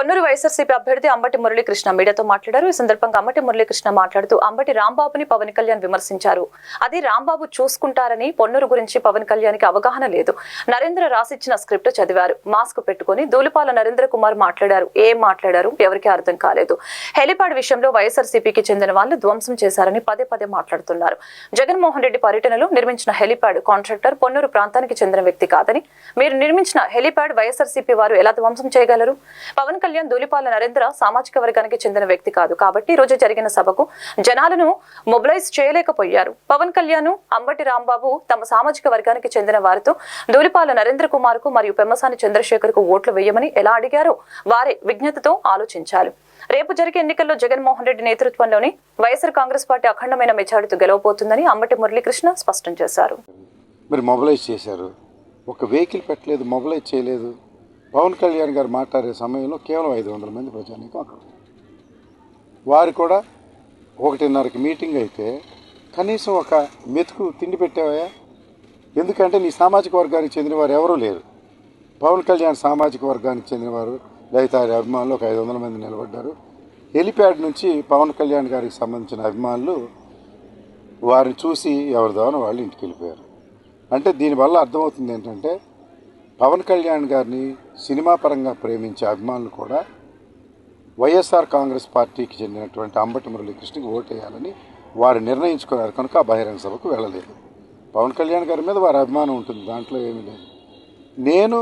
పొన్నూరు వైఎస్ఆర్సీపీ అభ్యర్థి అంబటి మురళీకృష్ణ మీడియాతో మాట్లాడారు. ఈ సందర్భంగా అంబటి మురళీకృష్ణ మాట్లాడుతూ అంబటి రాంబాబుని పవన్ కళ్యాణ్ విమర్శించారు. అది రాంబాబు చూసుకుంటారని పొన్నూరు గురించి పవన్ కళ్యాణ్కి అవగాహన లేదు. నరేంద్ర రాసిచ్చిన స్క్రిప్ట్ చదివారు. మాస్క్ పెట్టుకుని దూలిపాల నరేంద్ర కుమార్ మాట్లాడారు. ఏం మాట్లాడారు? ఎవరికీ అర్థం కాలేదు. హెలిపాడ్ విషయంలో వైఎస్ఆర్సీపీకి చెందిన వాళ్ళు ధ్వంసం చేశారని పదే పదే మాట్లాడుతున్నారు. జగన్మోహన్ రెడ్డి పర్యటనలో నిర్మించిన హెలిపాడ్ కాంట్రాక్టర్ పొన్నూరు ప్రాంతానికి చెందిన వ్యక్తి కాదని. మీరు నిర్మించిన హెలిప్యాడ్ వైఎస్ఆర్సీపీ వారు ఎలా ధ్వంసం చేయగలరు? పవన్ కళ్యాణ్ దూలిపాల నరేంద్ర సామాజిక వర్గానికి చెందిన వ్యక్తి కాదు. కాబట్టి రోజు జరిగిన సభకు జనాలను మొబిలైజ్ చేయలేకపోయారు. పవన్ కళ్యాణ్ అంబటి రాంబాబు తమ సామాజిక వర్గానికి చెందిన వారితో దూలిపాల నరేంద్ర కుమార్కు మరియు పెమ్మసాని చంద్రశేఖర్కు ఓట్లు వేయమని ఎలా అడిగారో వారి విజ్ఞతతో ఆలోచించాలి రేపు జరిగే ఎన్నికల్లో జగన్మోహన్ రెడ్డి నేతృత్వంలోని వైఎస్ఆర్ కాంగ్రెస్ పార్టీ అఖండమైన మెజారిటీతో గెలవబోతుందని అంబటి మురళీకృష్ణ స్పష్టం చేశారు. మరి మొబిలైజ్ చేశారు. ఒక వెహికల్ పెట్టలేదు మొబిలైజ్ చేయలేదు. పవన్ కళ్యాణ్ గారు మాట్లాడే సమయంలో కేవలం ఐదు వందల మంది ప్రజానీకం అక్కడ వారు కూడా ఒకటిన్నరకి మీటింగ్ అయితే కనీసం ఒక మెతుకు తిండి పెట్టావా ఎందుకంటే నీ సామాజిక వర్గానికి చెందిన వారు ఎవరూ లేరు. పవన్ కళ్యాణ్ సామాజిక వర్గానికి చెందినవారు లేదా అభిమానులు ఒక ఐదు వందల మంది నిలబడ్డారు. హెలిప్యాడ్ నుంచి పవన్ కళ్యాణ్ గారికి సంబంధించిన అభిమానులు వారిని చూసి ఎవరిదో వాళ్ళు ఇంటికి వెళ్ళిపోయారు. అంటే దీనివల్ల అర్థమవుతుంది ఏంటంటే పవన్ కళ్యాణ్ గారిని సినిమా పరంగా ప్రేమించే అభిమానులు కూడా వైఎస్ఆర్ కాంగ్రెస్ పార్టీకి చెందినటువంటి అంబటి మురళీకృష్ణకి ఓటేయాలని వారు నిర్ణయించుకున్నారు కనుక ఆ బహిరంగ సభకు వెళ్ళలేదు. పవన్ కళ్యాణ్ గారి మీద వారి అభిమానం ఉంటుంది దాంట్లో ఏమీ లేదు. నేను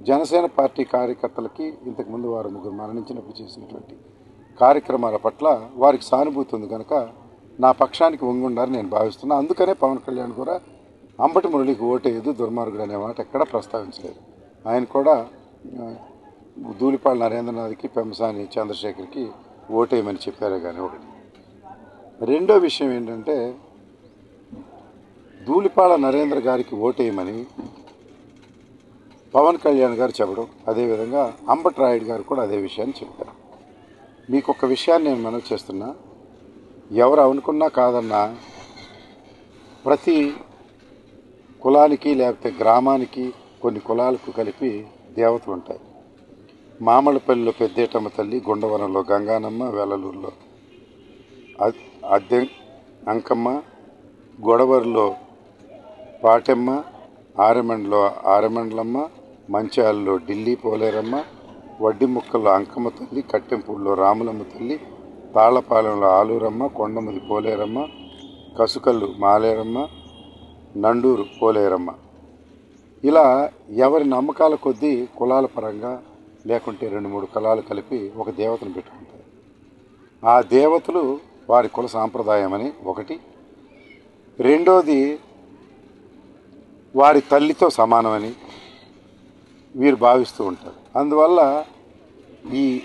జనసేన పార్టీ కార్యకర్తలకి ఇంతకుముందు వారు ముగ్గురు మరణించినప్పుడు చేసినటువంటి కార్యక్రమాల పట్ల వారికి సానుభూతి ఉంది కనుక నా పక్షానికి వంగుండాలని నేను భావిస్తున్నాను అందుకనే పవన్ కళ్యాణ్ కూడా అంబటి మురళికి ఓటేయదు దుర్మార్గుడు అనే మాట ఎక్కడ ప్రస్తావించలేదు. ఆయన కూడా ఆ, ధూళిపాళ నరేంద్రనాథ్కి పెంసాని చంద్రశేఖర్కి ఓటేయమని చెప్పారే కానీ ఒకటి. రెండో విషయం ఏంటంటే ధూళిపాళ నరేంద్ర గారికి ఓటేయమని పవన్ కళ్యాణ్ గారు చెప్పడం అదేవిధంగా అంబట్ రాయుడు గారు కూడా అదే విషయాన్ని చెప్పారు మీకు ఒక విషయాన్ని నేను మనవి చేస్తున్నా. ఎవరు అనుకున్నా కాదన్నా ప్రతి కులానికి లేకపోతే గ్రామానికి కొన్ని కులాలకు కలిపి దేవతలు ఉంటాయి మామలపల్లిలో పెద్దేటమ్మ తల్లి గుండవరంలో గంగానమ్మ వెల్లలూరులో అద్దె అంకమ్మ గొడవరిలో పాటెమ్మ ఆరమండలో ఆరెమండలమ్మ మంచాలలో ఢిల్లీ పోలేరమ్మ వడ్డి ముక్కల్లో అంకమ్మ తల్లి కట్టెంపూడిలో రాములమ్మ తల్లి తాళ్ళపాలెంలో ఆలూరమ్మ కొండమది పోలేరమ్మ కసుకల్లు మాలేరమ్మ నండూరు పోలేరమ్మ. ఇలా ఎవరి నమ్మకాల కొద్దీ కులాల పరంగా లేకుంటే రెండు మూడు కులాలు కలిపి ఒక దేవతను పెట్టుకుంటారు. ఆ దేవతలు వారి కుల సాంప్రదాయమని ఒకటి. రెండోది వారి తల్లితో సమానమని వీరు భావిస్తూ ఉంటారు. అందువల్ల ఈ